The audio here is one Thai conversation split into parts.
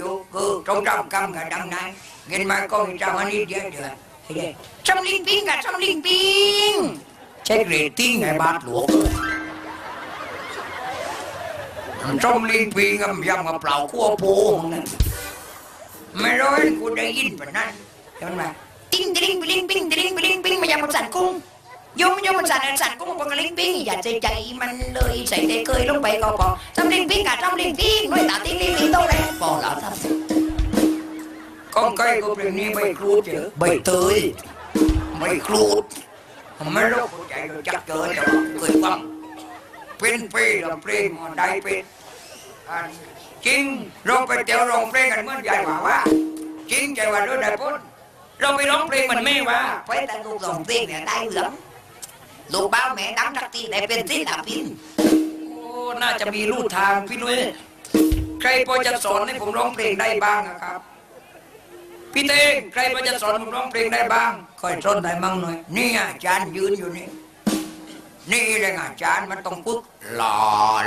ดูคือตรงจำกำกับดังนั้นเงินมาก็มีจำอันนี้เดียวเดือนจำลิงปิงกับจำลิงปิงเช็คเรตติ้งไอ้บาทหลวงจำลิงปิงกับยำกับเปล่าขั้วโพงนั่นไม่ร้อยกูได้ยินแบบนั้นเห็นไหมติ้งติ้งปิงปิงติ้งปิงปิงมายำกับสันกุ้ง ยมยมมันสันสันกุ้งปกลิงปิงอย่าใจใจมันเลยใส่ใจเคยลงไปก็พอจำลิงปิงกับจำลิงปิงด้วยตาติ้งลิงปิงโตเลยพอแล้วครับ con cây của mình đi bay cruột chứ bay tới bay cruột mấy lúc của chạy rồi chắc cỡ cho cười quăng pin phi là pin mà đây pin à, chính rồi phải tiểu rồng pin anh mới dài mà quá chính chạy vào đứa đại phút rồi bị đóng pin mình mê quá phải ta lúc rồng pin này đây lắm lúc bao mẹ đắng chắc ti để pin tí là pin โอ้น่าจะมีลู่ทางพี่นุ้ยใครพอจะสอนให้ผมร้องเพลงได้บ้างอะครับ พี่เต้งใครพอจะสอนผมร้องเพลงได้บ้างค่อยสอนได้มั่งหน่อยนี่อาจารย์ยืนอยู่นี่นี่เลยอาจารย์มันต้องปึ๊กหล่อ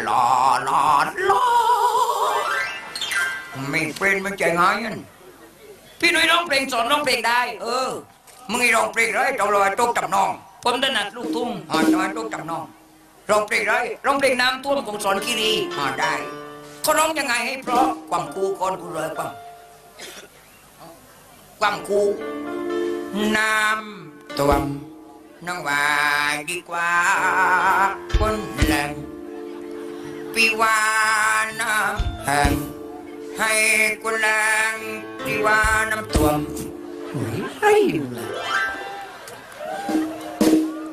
หล่อหล่อหล่อไม่เป็นมันใจง่ายอันพี่นุ่ยร้องเพลงสอนร้องเพลงได้ เออมึงไอ้ร้องเพลงไรตกลอยตกจำนอง ผมถนัดลูกทุ่งหอ่าจะมาตกจำนองร้องเพลงไรร้องเพลงน้ำท่วมของสอนคีรีหอ่าได้เขาร้องยังไงให้เพราะความคูก่อนกูเลยความความคูน้ำตัวมน้องว่าดีกว่าคนแหลงปีวาน้ำแห้งให้คนแรงปีวาน้ำตัวมเฮ้ยลองแรกตีลองดูละพี่เออลองลองแรกย้ายเลย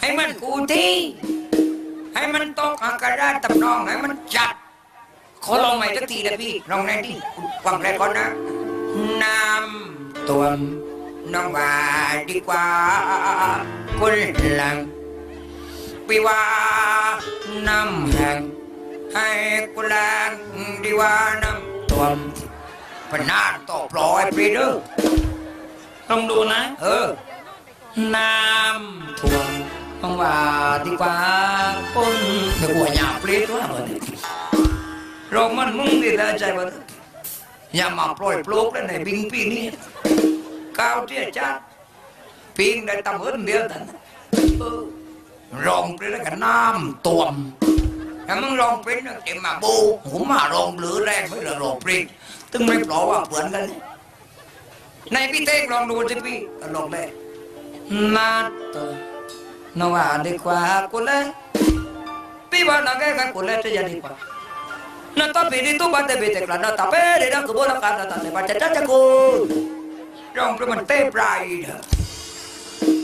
ให้มันอย่าให้มันกูที่ให้มันตกอากาศตำนองให้มันจัดขอลองใหม่สักทีนะพี่ลองในที่ฟังแรกก่อนนะน้ำตัวมน้องว่าดีกว่าคนหลังปีว่าน้ำแห้งให้กุหลาบดีกว่าน้ำตัวมพนาต่อปล่อยไปเด้อต้องดูนะ เออ น้ำท่วม ต้องว่าดีกว่าคนเดี๋ยวหัวยาเปรี้ยวเหมือนเรามันมุ่งดีแล้วใจมันอย่ามาปล่อยปลกเลยในปิงปีนี้ก้าวเที่ยจ้าปิงได้ตำเอินเดียวแต่รองไปแล้วกันน้ำตวมแต่มึงรองเป็นเอ็มมาบูผมมารองหรือแรงไม่ละรองปริงตึงไม่ปล่อยว่าเปลืนกันในพี่เต้ลองดูสิพี่ลองได้นาตัว นว่าดีกว่ากูเลยพี่ว่านักแก่กันกูเลยจะดีกว่า No spirito bate bete klana tapere na kubo na kana tane baca caca ku. Dong preman te pride.